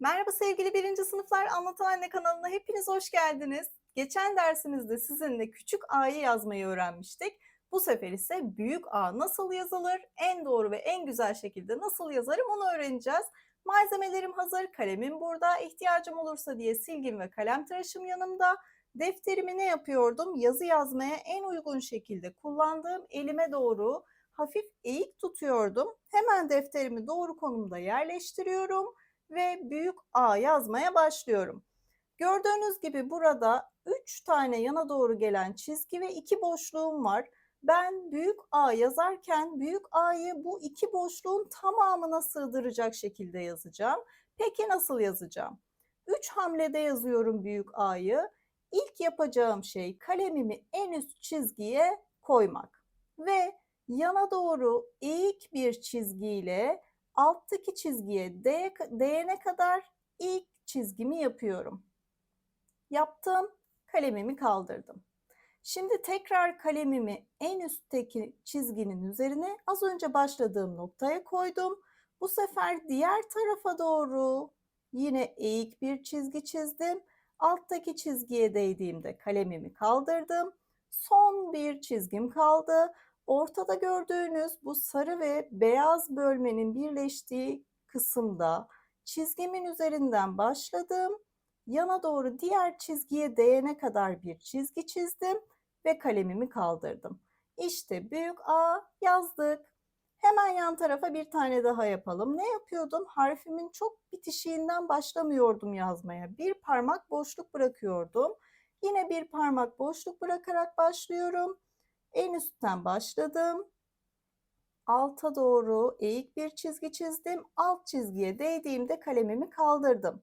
Merhaba sevgili birinci sınıflar Anlatan Anne kanalına hepiniz hoş geldiniz. Geçen dersimizde sizinle küçük a'yı yazmayı öğrenmiştik. Bu sefer ise büyük a nasıl yazılır, en doğru ve en güzel şekilde nasıl yazarım onu öğreneceğiz. Malzemelerim hazır, kalemim burada. İhtiyacım olursa diye silgim ve kalem tıraşım yanımda. Defterimi ne yapıyordum? Yazı yazmaya en uygun şekilde kullandığım elime doğru hafif eğik tutuyordum. Hemen defterimi doğru konumda yerleştiriyorum ve büyük A yazmaya başlıyorum. Gördüğünüz gibi burada 3 tane yana doğru gelen çizgi ve 2 boşluğum var. Ben büyük A yazarken büyük A'yı bu iki boşluğun tamamına sığdıracak şekilde yazacağım. Peki nasıl yazacağım? 3 hamlede yazıyorum büyük A'yı. İlk yapacağım şey kalemimi en üst çizgiye koymak ve yana doğru eğik bir çizgiyle alttaki çizgiye değene kadar ilk çizgimi yapıyorum. Yaptım, kalemimi kaldırdım. Şimdi tekrar kalemimi en üstteki çizginin üzerine az önce başladığım noktaya koydum. Bu sefer diğer tarafa doğru yine eğik bir çizgi çizdim. Alttaki çizgiye değdiğimde kalemimi kaldırdım. Son bir çizgim kaldı. Ortada gördüğünüz bu sarı ve beyaz bölmenin birleştiği kısımda çizgimin üzerinden başladım. Yana doğru diğer çizgiye değene kadar bir çizgi çizdim ve kalemimi kaldırdım. İşte büyük A yazdık. Hemen yan tarafa bir tane daha yapalım. Ne yapıyordum? Harfimin çok bitişiğinden başlamıyordum yazmaya. Bir parmak boşluk bırakıyordum. Yine bir parmak boşluk bırakarak başlıyorum. En üstten başladım. Alta doğru eğik bir çizgi çizdim. Alt çizgiye değdiğimde kalemimi kaldırdım.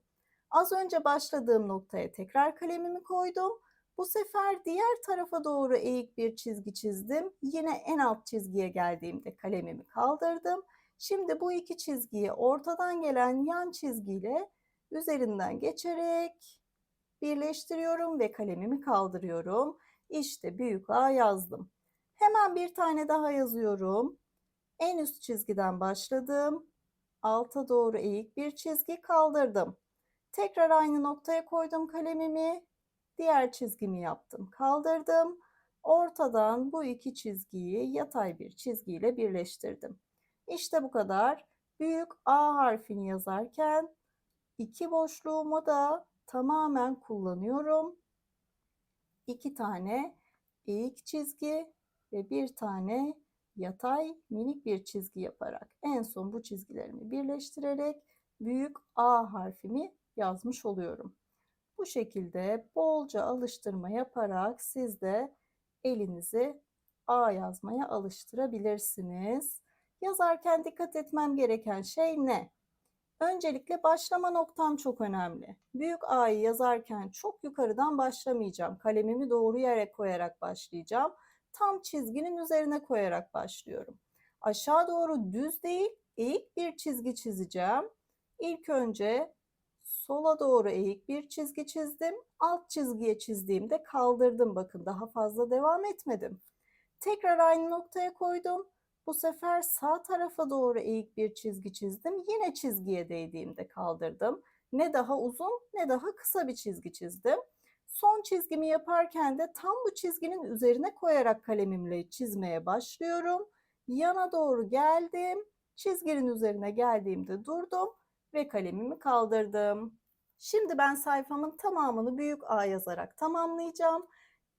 Az önce başladığım noktaya tekrar kalemimi koydum. Bu sefer diğer tarafa doğru eğik bir çizgi çizdim. Yine en alt çizgiye geldiğimde kalemimi kaldırdım. Şimdi bu iki çizgiyi ortadan gelen yan çizgiyle üzerinden geçerek birleştiriyorum ve kalemimi kaldırıyorum. İşte büyük A yazdım. Hemen bir tane daha yazıyorum. En üst çizgiden başladım. Alta doğru eğik bir çizgi kaldırdım. Tekrar aynı noktaya koydum kalemimi. Diğer çizgimi yaptım. Kaldırdım. Ortadan bu iki çizgiyi yatay bir çizgiyle birleştirdim. İşte bu kadar. Büyük A harfini yazarken iki boşluğumu da tamamen kullanıyorum. İki tane eğik çizgi ve bir tane yatay minik bir çizgi yaparak en son bu çizgilerimi birleştirerek büyük A harfimi yazmış oluyorum. Bu şekilde bolca alıştırma yaparak siz de elinizi A yazmaya alıştırabilirsiniz. Yazarken dikkat etmem gereken şey ne? Öncelikle başlama noktam çok önemli. Büyük A'yı yazarken çok yukarıdan başlamayacağım. Kalemimi doğru yere koyarak başlayacağım tam çizginin üzerine koyarak başlıyorum. Aşağı doğru düz değil, eğik bir çizgi çizeceğim. İlk önce sola doğru eğik bir çizgi çizdim. Alt çizgiye çizdiğimde kaldırdım. Bakın daha fazla devam etmedim. Tekrar aynı noktaya koydum. Bu sefer sağ tarafa doğru eğik bir çizgi çizdim. Yine çizgiye değdiğimde kaldırdım. Ne daha uzun ne daha kısa bir çizgi çizdim. Son çizgimi yaparken de tam bu çizginin üzerine koyarak kalemimle çizmeye başlıyorum. Yana doğru geldim. Çizginin üzerine geldiğimde durdum ve kalemimi kaldırdım. Şimdi ben sayfamın tamamını büyük A yazarak tamamlayacağım.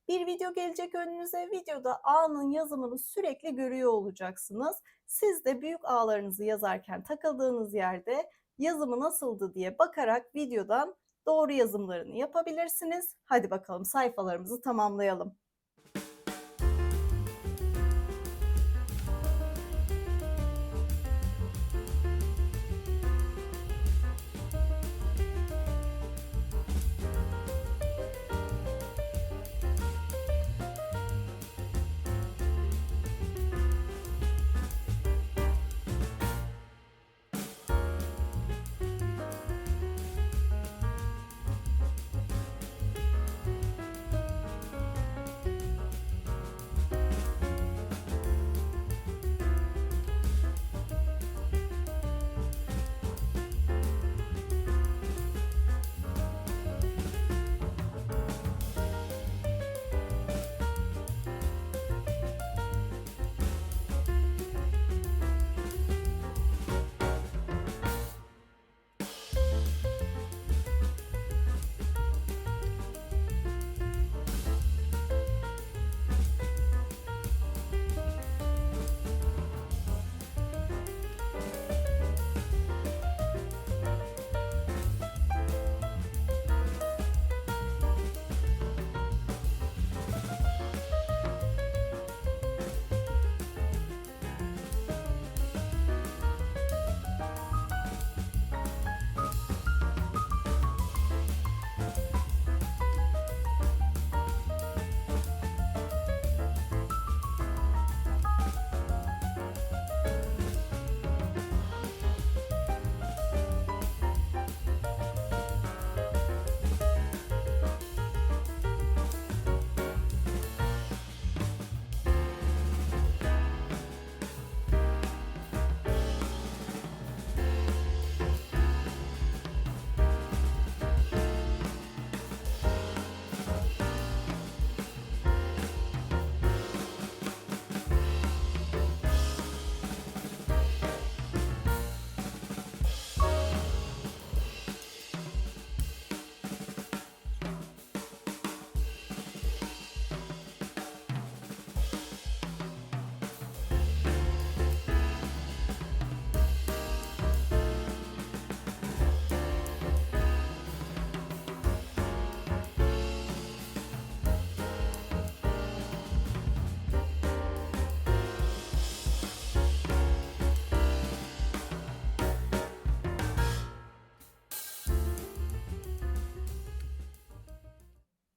Bir video gelecek önünüze. Videoda A'nın yazımını sürekli görüyor olacaksınız. Siz de büyük A'larınızı yazarken takıldığınız yerde yazımı nasıldı diye bakarak videodan doğru yazımlarını yapabilirsiniz. Hadi bakalım sayfalarımızı tamamlayalım.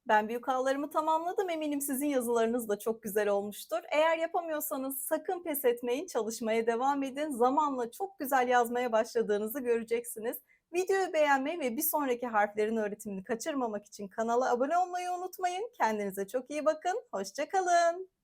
Ben büyük A'larımı tamamladım. Eminim sizin yazılarınız da çok güzel olmuştur. Eğer yapamıyorsanız sakın pes etmeyin, çalışmaya devam edin. Zamanla çok güzel yazmaya başladığınızı göreceksiniz. Videoyu beğenmeyi ve bir sonraki harflerin öğretimini kaçırmamak için kanala abone olmayı unutmayın. Kendinize çok iyi bakın. Hoşça kalın.